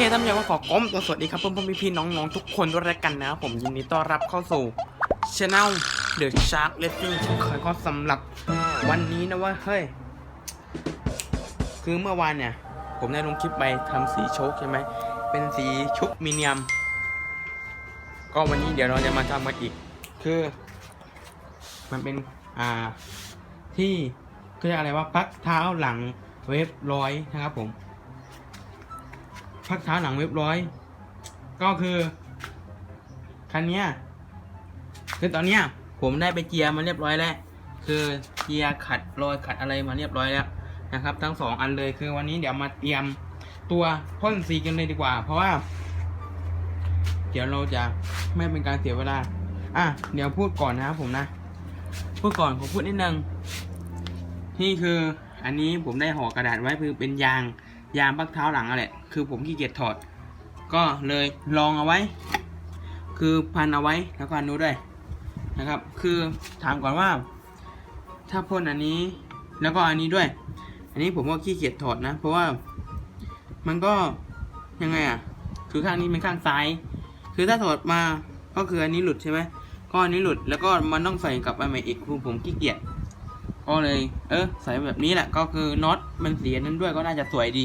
เคท่านผู้ชมก็ขอก้มตัวสวัสดีครับเพื่อนๆพี่ๆน้องๆ ทุกคนด้วยแล้วกันนะครับผมยินดีต้อนรับเข้าสู่ช anel The Shark Racing เช่นเคยก็สำหรับวันนี้นะว่าเฮ้ย คือเมื่อวานเนี่ย ผมได้ลงคลิปไปทำสีโชคใช่ไหม เป็นสีชุบมีเนียม ก็วันนี้เดี๋ยวเราจะมาทำกันอีก คือ มันเป็นอ่าที่เขาเรียกอะไรว่าพักเท้าหลังเวฟร้อยนะครับผม พักเท้าหลังเว็บร้อย ก็คือ คันนี้คือตอนเนี้ย ผมได้ไปเจียร์มาเรียบร้อยแล้ว คือเจียร์ขัดรอยขัดอะไรมาเรียบร้อยแล้วนะครับ ทั้งสองอันเลยคือวันนี้เดี๋ยวมาเตรียมตัวพ่นสีกันเลยดีกว่า เพราะว่า เดี๋ยวเราจะไม่เป็นการเสียเวลา อะเดี๋ยวพูดก่อนนะครับผมนะ พูดก่อนผมพูดนิดนึงนี่คืออันนี้ผมได้ห่อกระดาษไว้คือเป็นยางยางปักเท้าหลังอะไรคือผมขี้เกียจถอด ก็เลยลองเอาไว้ คือพันเอาไว้แล้วก็อันนู้นด้วยนะครับ คือถามก่อนว่า ถ้าพ่นอันนี้แล้วก็อันนี้ด้วย อันนี้ผมก็ขี้เกียจถอดนะ เพราะว่ามันก็ยังไงอะ คือข้างนี้เป็นข้างซ้าย คือถ้าถอดมาก็คืออันนี้หลุดใช่ไหมก็อันนี้หลุดแล้วก็มันต้องใส่กลับมาใหม่อีกคือผมขี้เกียจก็เลย เออใส่แบบนี้แหละก็คือน็อตมันเสียนั้นด้วยก็น่าจะสวยดี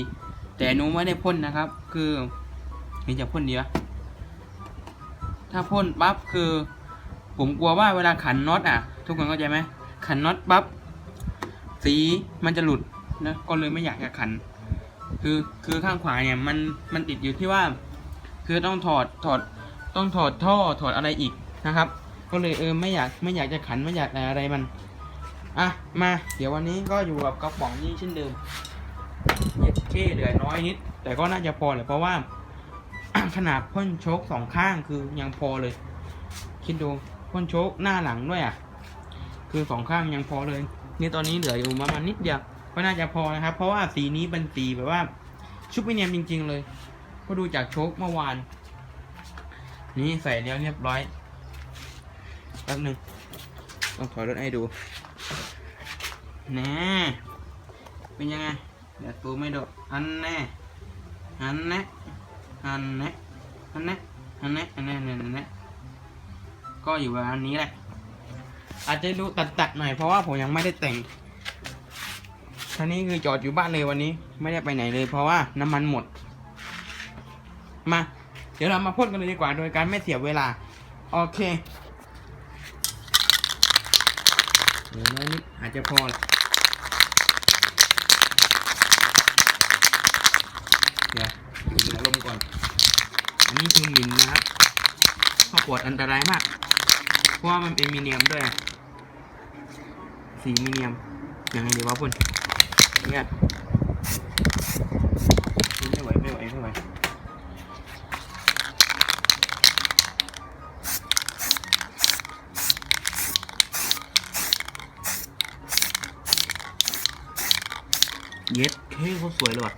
แต่หนูไม่ได้พ่นนะครับ คือนี่จะพ่นดีวะถ้าพ่นปั๊บคือ ผมกลัวว่าเวลาขันน็อตอะ ทุกคนเข้าใจไหมขันน็อตปั๊บสีมันจะหลุดนะก็เลยไม่อยากจะขัน คือคือข้างขวาเนี่ยมันมันติดอยู่ที่ว่า คือต้องถอดถอดต้องถอดท่อถอดอะไรอีกนะครับ ก็เลยเออไม่อยากไม่อยากจะขันไม่อยากอะไรมันอะมา เดี๋ยววันนี้ก็อยู่กับกระป๋องนี้เช่นเดิม เย็ดเหลือน้อยนิด แต่ก็น่าจะพอแหละเพราะว่าขนาดพ่นโชคสองข้างคือยังพอเลย คิดดูพ่นโชคหน้าหลังด้วยอะ คือสองข้างยังพอเลย นี่ตอนนี้เหลืออยู่ประมาณนิดเดียวก็น่าจะพอนะครับ เพราะว่าสีนี้เป็นสีแบบว่า ชุบไม่เนียมจริง ๆ เลย ก็ดูจากโชคเมื่อวาน นี่ใส่แล้วเรียบร้อยแป๊บหนึงต้องถอยรถให้ดูแน่เป็นยังไง เดี๋ยวปูไม่โดดอันแน่อันแน่อันแน่อันแน่อันแน่อันแน่อันแน่ก็อยู่แบบนี้แหละ อาจจะดูตัดดหน่อยเพราะว่าผมยังไม่ได้แต่งท่านี้คือจอดอยู่บ้านเลยวันนี้ ไม่ได้ไปไหนเลย เพราะว่าน้ำมันหมด มา เดี๋ยวเรามาพ่นกันเลยดีกว่า โดยการไม่เสียเวลา โอเคเดี๋ยวน้อนิดอาจจะพอ เดี๋ยวดูอารมก่อน อันนี้คือมินนะครับข้าวปวดอันตรายมาก เพราะว่ามันเป็นมีเนียมด้วย สีมีเนียม ยังไงดีวะพุ่นเนี่ยไม่ไหวไม่ไหวไม่ไหวเย็ดเท่เขาสวยเลยว่ะ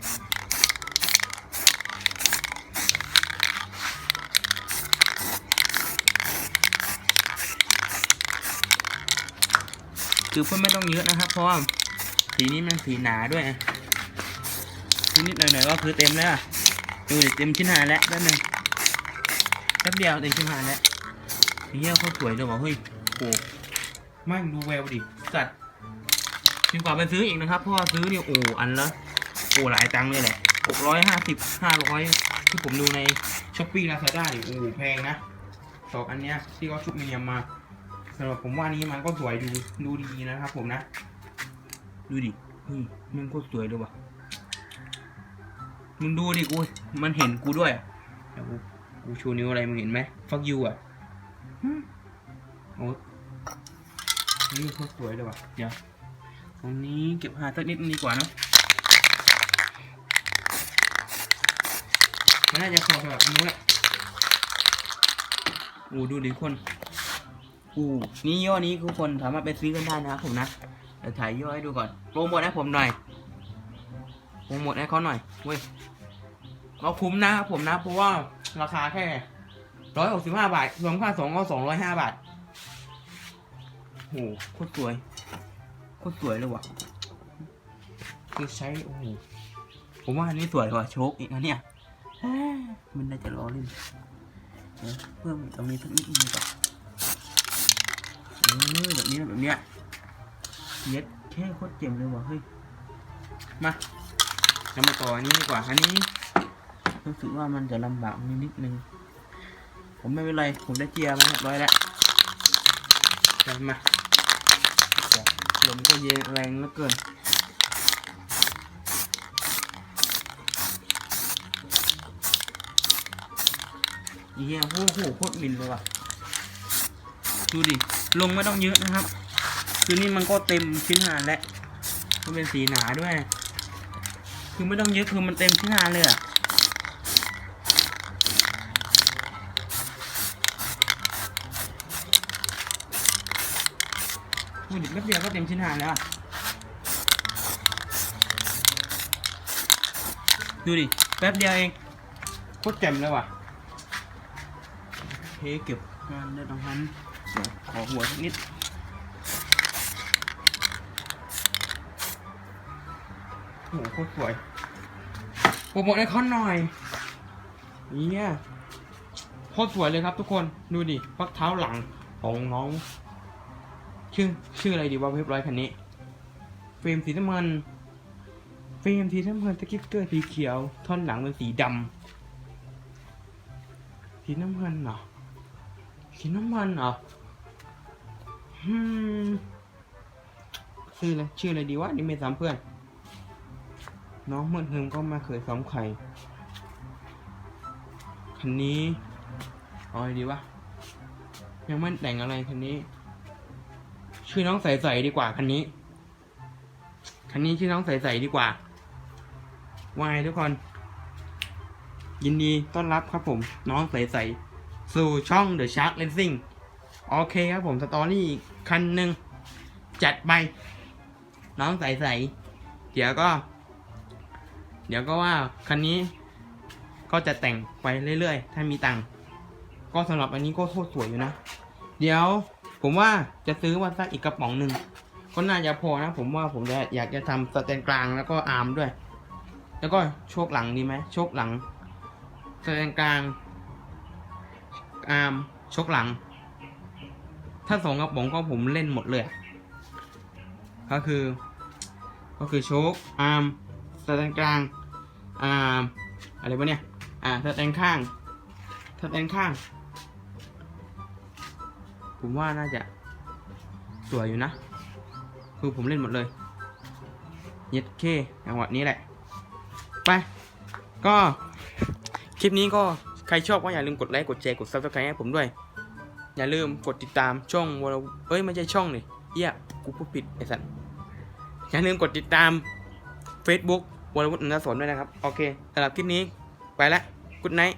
คือพ่นไม่ต้องเยอะนะครับ เพราะว่าสีนี้มันสีหนาด้วยนิดๆหน่อยๆก็คือเต็มแล้วอะดูเต็มชิ้นหาแล้วแป๊บนึงแป๊บเดียวเต็มชิ้นหาแล้วเฮียเขาสวยเลยว่ะเฮ้ยโอ้ไม่งดูแววดิสัตว์ดีกว่าไปซื้ออีกนะครับเพราะว่าซื้อเนี่ยโอ้อันละโอ้หลายตังค์เลยแหละหกร้อยห้าสิบห้าร้อยที่ผมดูในช้อปปี้ลาซาด้าดิโอ้แพงนะสองอันเนี้ยที่เขาชุบเนียมมา สำหรับผมว่านี้มันก็สวยดูดูดีนะครับ ผมนะ ดูดิเฮ้ยมันโคตรสวยเลยวะมึงดูดิกูมันเห็นกูด้วยอะเดี๋ยวกูกูชูนิ้วอะไรมึงเห็นไหมฟักยูอะหึโอ้นี่โคตรสวยเลยว่ะเดี๋ยวตรงนี้เก็บหาสักนิดนึงดีกว่าเนะมันน่าจะพอสำหรับนนู้นแหละโอ้ดูดิคน อู้นี่ย่อนี้ทุกคนสามารถไปซื้อกันได้นะครับผมนะเดี๋ยวถ่ายย่อให้ดูก่อนโปรโมทให้ผมหน่อยโปรโมทให้เขาหน่อยเว้ยเราคุ้มนะครับผมนะเพราะว่าราคาแค่ร้อยหกสิบห้าบาทรวมค่าส่งก็สองร้อยห้าบาทโอ้โหโคตรสวยโคตรสวยเลยว่ะคือใช้โอ้โหผมว่าอันนี้สวยกว่าโชคอีกนะเนี่ยมันน่าจะล้อเล่นเดี๋ยเพิ่มตรงนี้สักนิดนึงดีกว่าเออแบบนี้แบบเนี้ยเย็ดแค่โคตรเจ๋งเลยว่ะเฮ้ย มาเรามาต่ออันนี้ดีกว่าอันนี้รู้สึกว่ามันจะลำบากนิดนึง ผมไม่เป็นไร ผมได้เจียมาเรียบร้อยแล้วเดี๋ยวมาลมก็เย็นแรงเหลือเกินเฮียโอ้โหโคตรมินเลยว่ะ ดูดิ ลงไม่ต้องเยอะนะครับ คือนี่มันก็เต็มชิ้นงานแล้วมันเป็นสีหนาด้วย คือไม่ต้องเยอะคือมันเต็มชิ้นงานเลยอะดูดิแป๊บเดียวก็เต็มชิ้นงานแล้ว ดูดิ แป๊บเดียวเองโคตรแจ่มเลยว่ะเทเก็บงานได้ตรงนั้น ขอหัวนิดโอ้โหโคตรสวยโปรโมทไอคอนหน่อยเนี่ยโคตรสวยเลยครับทุกคนดูดิพักเท้าหลังของน้อง ชื่อชื่ออะไรดีวะเว็บร้อยคันนี้เฟรมสีน้ำเงินเฟรมสีน้ำเงินสกิ๊กเกอร์สีเขียว ท่อนหลังเป็นสีดำสีน้ำเงินเหรอสีน้ำมันเหรอ ชื่ออะไรชื่ออะไรดีวะนี่ไม่ซ้ำเพื่อน น้องเมื่อเทิมก็มาเคยซ้อมไข่คันนี้เอาอะไรดีวะยังไม่แต่งอะไรคันนี้ ชื่อน้องใสๆดีกว่าคันนี้ คันนี้ชื่อน้องใสๆดีกว่าวาไงทุกคน ยินดีต้อนรับครับผม น้องใสๆสู่ช่อง The Shark Racing โอเคครับผมสตอรี่คันหนึ่งจัดไป น้องใสๆเดี๋ยวก็ เดี๋ยวก็ว่าคันนี้ ก็จะแต่งไปเรื่อยๆ ถ้ามีตังค์ก็สำหรับอันนี้ก็โคตรสวยอยู่นะ เดี๋ยวผมว่าจะซื้อมาสักอีกกระป๋องหนึ่งก็น่าจะพอนะ ผมว่าผมจะอยากจะทำสแตนกลางแล้วก็อาร์มด้วย แล้วก็โชคหลังดีไหมโชคหลังสแตนกลางอาร์มโชคหลัง ถ้าสองกระป๋องก็ผมเล่นหมดเลย ก็คือ ก็คือโชคอาร์มสแตนกลางอ่าอะไรวะเนี่ย อ่าสแตนข้างสแตนข้าง ผมว่าน่าจะสวยอยู่นะ คือผมเล่นหมดเลยย็ดเคจังหวะนี้แหละ ไป ก็ คลิปนี้ก็ใครชอบก็อย่าลืมกดไลค์ กดแชร์ กด subscribe ให้ผมด้วย อย่าลืมกดติดตามช่องวอลเอ้ยไม่ใช่ช่องนี่เอี้ยกูพูดผิดไอ้สัตว์อย่าลืมกดติดตาม Facebook วรวุฒิอนัตสรด้วยนะครับ โอเคสำหรับคลิปนี้ไปละกุดไนท์